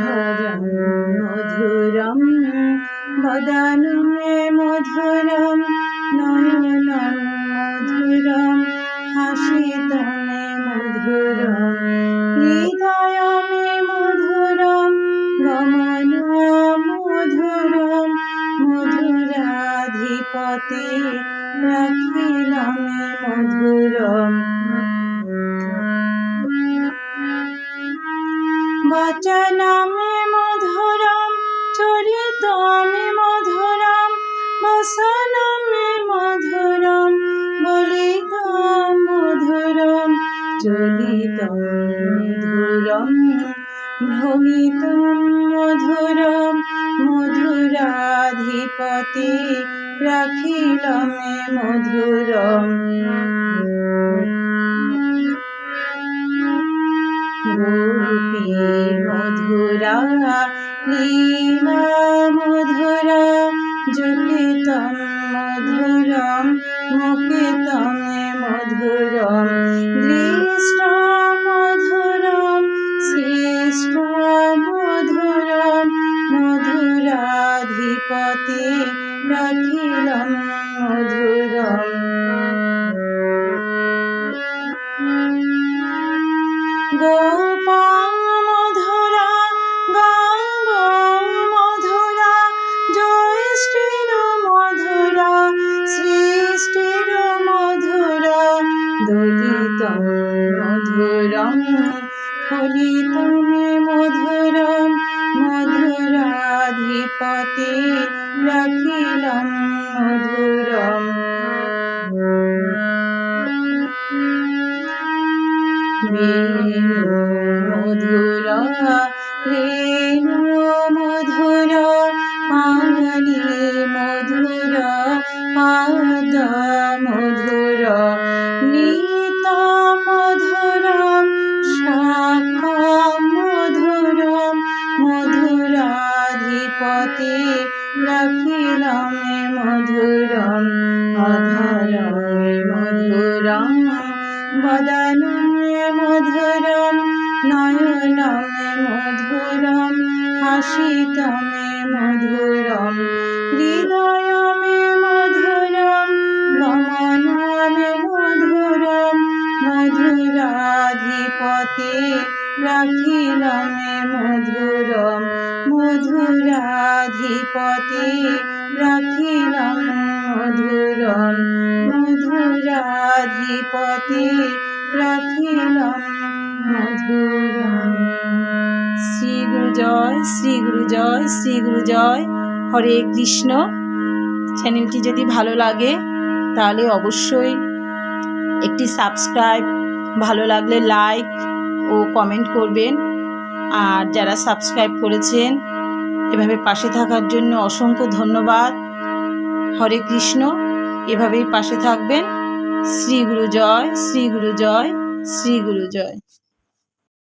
মধুরম মধুরম বদনু মে মধুরম, নয়নম মধুরম হাসিত মে মধুরম হৃদয় মে মধুরম গমন মধুরম, মধুরাধিপতি রাখিল মে মধুরম। ভজনমি মধুরম, চরিতমি মধুরম, বসনমি মধুরম বলিত মধুরম চলিত মধুরম ভ্রমিত মধুরম, মধুরাধিপতি রাখিল মে মধুরম। মধুরা লীলা মধুরা জুকিতম মধুরম, মুকিতম মধুরম, দৃষ্ট মধুরম, শ্রেষ্ঠ মধুরম, মধুরাধিপতি রাখিলম মধুরম। গোপাল ফলিত মধুরম মধুরাধিপতি রাখিলম মধুরম। মধুর রেণু মধুর পানি মধুর পাদ মধুরাধিপতি রাখিলাম মধুরম অধর মধুরম। বদনমে মধুরম, নয়নমে মধুরম, হাসিতমে মধুরম। হৃদয়মে মধুরম, গমনমে মধুরম, মধুরাধিপতি রাখিলমে মধুরম মধুরাধিপতি। রাখিলম মধুরম মধুরাধিপতি। রাখিলম মধুরম। শ্রী গুরু জয়, শ্রী গুরু জয়, শ্রী গুরু জয়। হরে কৃষ্ণ। চ্যানেলটি যদি ভালো লাগে, তাহলে অবশ্যই একটি সাবস্ক্রাইব, ভালো লাগলে লাইক ও কমেন্ট করবেন। আর যারা সাবস্ক্রাইব করেছেন, এভাবে পাশে থাকার জন্য অসংখ্য ধন্যবাদ। হরে কৃষ্ণ, এভাবেই পাশে থাকবেন। শ্রী গুরু জয়, শ্রী গুরু জয়, শ্রী গুরু জয়।